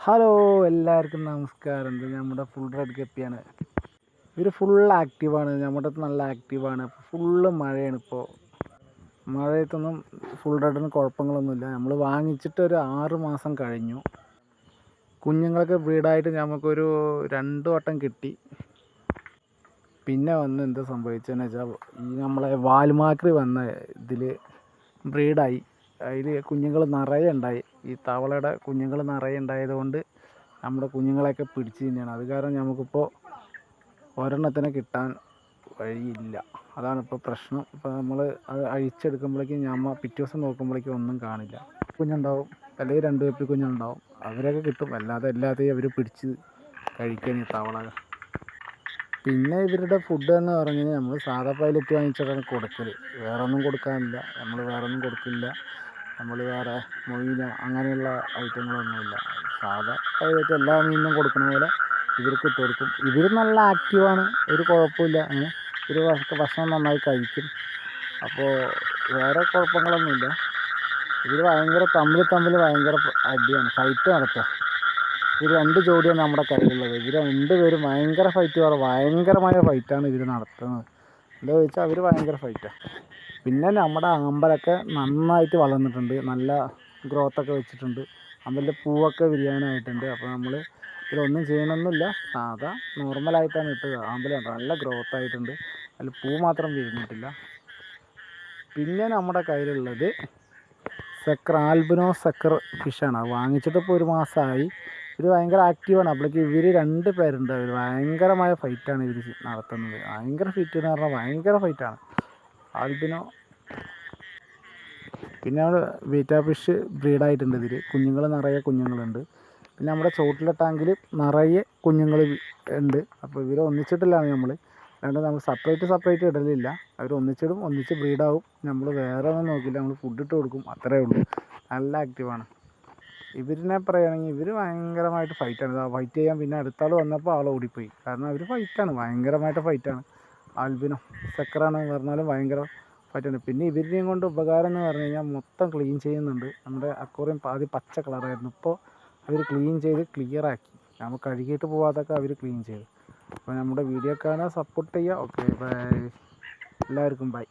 Hello എല്ലാവർക്കും നമസ്കാരം. ഇത് നമ്മുടെ ഫുൾ റെഡ് കപ്പിയാണ് ഇവർ ഫുൾ ആക്റ്റീവാണ് നമ്മുടെ നല്ല ആക്റ്റീവാണ് ഫുള്ള് മഴയാണ് ഇപ്പോൾ മഴയത്തൊന്നും ഫുൾ റെഡിന് കുഴപ്പങ്ങളൊന്നുമില്ല. നമ്മൾ വാങ്ങിച്ചിട്ട് ഒരു ആറ് മാസം കഴിഞ്ഞു. കുഞ്ഞുങ്ങളൊക്കെ ബ്രീഡായിട്ട് നമുക്കൊരു രണ്ട് വട്ടം കിട്ടി. പിന്നെ വന്ന് എന്താ സംഭവിച്ചതെന്ന് വെച്ചാൽ ഈ നമ്മളെ വാൽമാക്രി വന്ന ഇതിൽ ബ്രീഡായി അതിൽ കുഞ്ഞുങ്ങൾ നിറയെ ഉണ്ടായി. ഈ തവളയുടെ കുഞ്ഞുങ്ങൾ നിറയെ ഉണ്ടായത് കൊണ്ട് നമ്മുടെ കുഞ്ഞുങ്ങളെയൊക്കെ പിടിച്ച് തിന്നുകയാണ് അത് കാരണം നമുക്കിപ്പോൾ ഒരെണ്ണത്തിനെ കിട്ടാൻ വഴിയില്ല. അതാണ് ഇപ്പോൾ പ്രശ്നം. ഇപ്പോൾ നമ്മൾ അത് അഴിച്ചെടുക്കുമ്പോഴേക്കും ഞമ്മ പിറ്റേ ദിവസം നോക്കുമ്പോഴേക്കും ഒന്നും കാണില്ല. കുഞ്ഞുണ്ടാവും. അല്ലെങ്കിൽ രണ്ട് കപ്പി കുഞ്ഞുണ്ടാവും. അവരെയൊക്കെ കിട്ടും. അല്ലാതെ എല്ലാത്തെയും അവർ പിടിച്ച് കഴിക്കുകയാണ് ഈ തവള. പിന്നെ ഇവരുടെ ഫുഡ് എന്ന് പറഞ്ഞു കഴിഞ്ഞാൽ നമ്മൾ സാധാ പൈലറ്റ് വാങ്ങിച്ചിട്ടാണ് കൊടുക്കൽ വേറെ ഒന്നും കൊടുക്കാനില്ല. നമ്മൾ വേറെ ഒന്നും കൊടുക്കില്ല. നമ്മൾ വേറെ മൊയ്ന അങ്ങനെയുള്ള ഐറ്റങ്ങളൊന്നുമില്ല. സാധാ പൈലറ്റ് എല്ലാ മീനിനും കൊടുക്കുന്ന പോലെ ഇവർക്ക് ഇട്ട് കൊടുക്കും. ഇവർ നല്ല ആക്റ്റീവാണ് ഒരു കുഴപ്പമില്ല. ഒരു ഭക്ഷണം നന്നായി കഴിക്കും. അപ്പോൾ വേറെ കുഴപ്പങ്ങളൊന്നുമില്ല. ഇവർ ഭയങ്കര തമ്മിൽ തമ്മിൽ ഭയങ്കര അടിയാണ്. ഫൈറ്റ് നടത്തുക. ഇവർ രണ്ട് ജോഡിയാണ് നമ്മുടെ കയ്യിലുള്ളത്. ഇവർ രണ്ട് പേരും ഭയങ്കര ഫൈറ്റ് ഭയങ്കരമായ ഫൈറ്റാണ് ഇവർ നടത്തുന്നത്. എന്താ ചോദിച്ചാൽ അവർ ഭയങ്കര ഫൈറ്റാണ് പിന്നെ നമ്മുടെ അമ്പലമൊക്കെ നന്നായിട്ട് വളർന്നിട്ടുണ്ട്. നല്ല ഗ്രോത്തൊക്കെ വെച്ചിട്ടുണ്ട്. അമ്പലത്തിൽ പൂവൊക്കെ വിരിയാനായിട്ടുണ്ട് അപ്പോൾ നമ്മൾ ഇതിലൊന്നും ചെയ്യണമെന്നില്ല സാധാ നോർമലായിട്ടാണ് ഇട്ടത്. അമ്പലം നല്ല ഗ്രോത്ത് ആയിട്ടുണ്ട്. അതിൽ പൂ മാത്രം വിരിഞ്ഞിട്ടില്ല. പിന്നെ നമ്മുടെ കയ്യിലുള്ളത് സെക്കർ ആൽബിനോ സെക്കർ ഫിഷാണ് അത് വാങ്ങിച്ചിട്ട് ഇപ്പോൾ ഒരു മാസമായി. ഇത് ഭയങ്കര ആക്റ്റീവാണ് അപ്പോഴേക്ക് ഇവർ രണ്ട് പേരുണ്ട്. അവർ ഭയങ്കരമായ ഫൈറ്റാണ് ഇവർ നടത്തുന്നത്. ഭയങ്കര ഫിറ്റ് എന്ന് പറഞ്ഞാൽ ഭയങ്കര ഫൈറ്റാണ് ആൽബിനോ. പിന്നെ അവിടെ വീറ്റാ ഫിഷ് ബ്രീഡായിട്ടുണ്ട് ഇതിൽ കുഞ്ഞുങ്ങൾ നിറയെ കുഞ്ഞുങ്ങളുണ്ട്. പിന്നെ നമ്മുടെ ചോട്ടിലെ ടാങ്കിൽ നിറയെ കുഞ്ഞുങ്ങൾ ഉണ്ട്. അപ്പോൾ ഇവരെ ഒന്നിച്ചിട്ടില്ലാണ് നമ്മൾ അതുകൊണ്ട് നമ്മൾ സെപ്പറേറ്റ് സെപ്പറേറ്റ് ഇടലില്ല. അവർ ഒന്നിച്ചിടും ഒന്നിച്ച് ബ്രീഡാവും. നമ്മൾ വേറെ ഒന്നും നോക്കില്ല. നമ്മൾ ഫുഡ് ഇട്ട് കൊടുക്കും. അത്രയേ ഉള്ളൂ. നല്ല ആക്റ്റീവാണ് ഇവരിനെ പറയുകയാണെങ്കിൽ ഇവർ ഭയങ്കരമായിട്ട് ഫൈറ്റാണ് ഫൈറ്റ് ചെയ്യാൻ പിന്നെ അടുത്താൾ വന്നപ്പോൾ ആൾ ഓടിപ്പോയി. കാരണം അവർ ഫൈറ്റാണ് ഭയങ്കരമായിട്ട് ഫൈറ്റാണ് ആൽബിനോ സെക്കറാണ് പറഞ്ഞാലും ഭയങ്കര പറ്റുന്നുണ്ട് പിന്നെ ഇവരിനെയും കൊണ്ട് ഉപകാരം എന്ന് പറഞ്ഞു കഴിഞ്ഞാൽ മൊത്തം ക്ലീൻ ചെയ്യുന്നുണ്ട്. നമ്മുടെ അക്വറിയം ആദ്യം പച്ച കളറായിരുന്നു ഇപ്പോൾ അവർ ക്ലീൻ ചെയ്ത് ക്ലിയറാക്കി നമ്മൾ കഴുകിയിട്ട് പോകാതൊക്കെ അവർ ക്ലീൻ ചെയ്തു. അപ്പോൾ നമ്മുടെ വീഡിയോ കാണാൻ സപ്പോർട്ട് ചെയ്യുക. ഓക്കെ ബൈ എല്ലാവർക്കും ബൈ